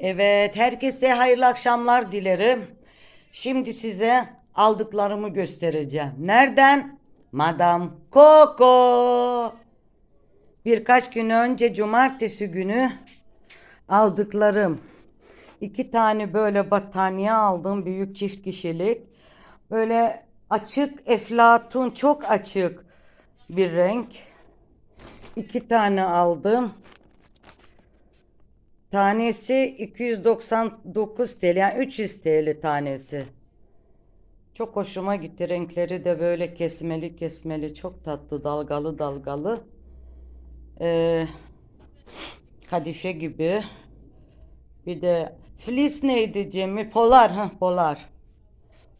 Evet, herkese hayırlı akşamlar dilerim. Şimdi size aldıklarımı göstereceğim. Nereden? Madame Coco. Birkaç gün önce cumartesi günü aldıklarım. İki tane böyle battaniye aldım. Büyük çift kişilik. Böyle açık eflatun çok açık bir renk. İki tane aldım. Tanesi 299 TL yani 300 TL tanesi. Çok hoşuma gitti. Renkleri de böyle kesmeli kesmeli çok tatlı dalgalı dalgalı. Ee, kadife gibi. Bir de flis neydi Cemil? Polar ha polar.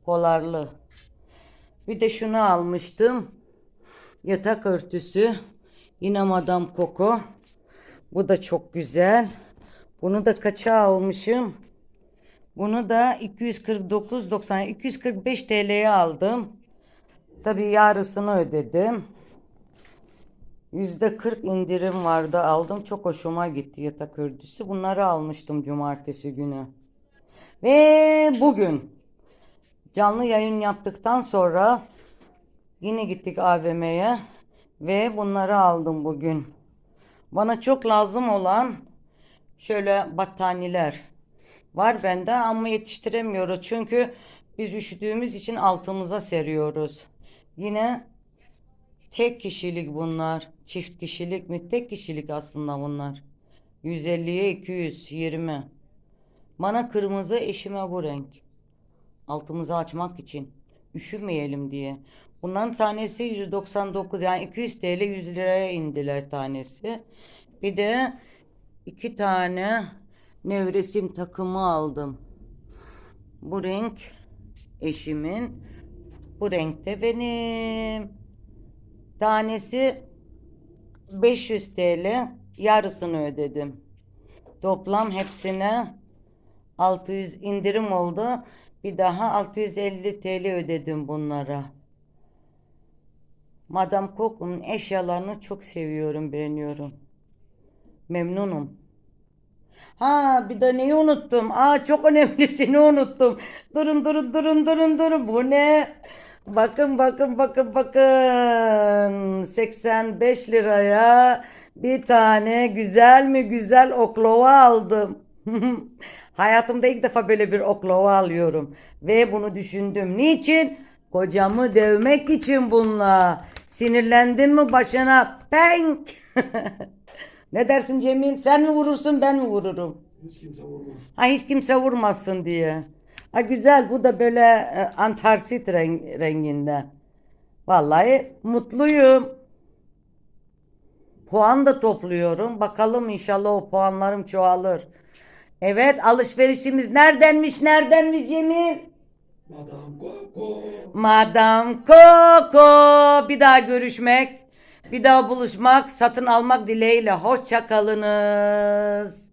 Polarlı. Bir de şunu almıştım. Yatak örtüsü. Yine Madame Coco. Bu da çok güzel. Bunu da kaça almışım? Bunu da 249.90 245 TL'ye aldım. Tabii yarısını ödedim. Yüzde 40 indirim vardı aldım. Çok hoşuma gitti yatak örtüsü. Bunları almıştım cumartesi günü. Ve bugün canlı yayın yaptıktan sonra yine gittik AVM'ye ve bunları aldım bugün. Bana çok lazım olan şöyle battaniyeler var bende ama yetiştiremiyoruz. Çünkü biz üşüdüğümüz için altımıza seriyoruz. Yine tek kişilik bunlar. Çift kişilik mi? Tek kişilik aslında bunlar. 150'ye 220. Bana kırmızı eşime bu renk. Altımızı açmak için. Üşümeyelim diye. Bunların tanesi 199 yani 200 TL 100 liraya indiler tanesi. Bir de iki tane nevresim takımı aldım. Bu renk eşimin. Bu renk de benim. Tanesi 500 TL. Yarısını ödedim. Toplam hepsine 600 indirim oldu. Bir daha 650 TL ödedim bunlara. Madame Coco'nun eşyalarını çok seviyorum, beğeniyorum. Memnunum. Ha bir de neyi unuttum? Aa çok önemlisini unuttum. Durun durun durun durun durun. Bu ne? Bakın bakın bakın bakın. 85 liraya bir tane güzel mi güzel oklava aldım. Hayatımda ilk defa böyle bir oklava alıyorum. Ve bunu düşündüm. Niçin? Kocamı dövmek için bununla. Sinirlendin mi başına? Penk. ne dersin Cemil? Sen mi vurursun ben mi vururum? Hiç kimse vurmaz. Ha hiç kimse vurmasın diye. Ha güzel bu da böyle e, antarsit renk, renginde. Vallahi mutluyum. Puan da topluyorum. Bakalım inşallah o puanlarım çoğalır. Evet alışverişimiz neredenmiş neredenmiş Cemil? Madame Coco. Madame Coco. Bir daha görüşmek, bir daha buluşmak, satın almak dileğiyle. Hoşça kalınız.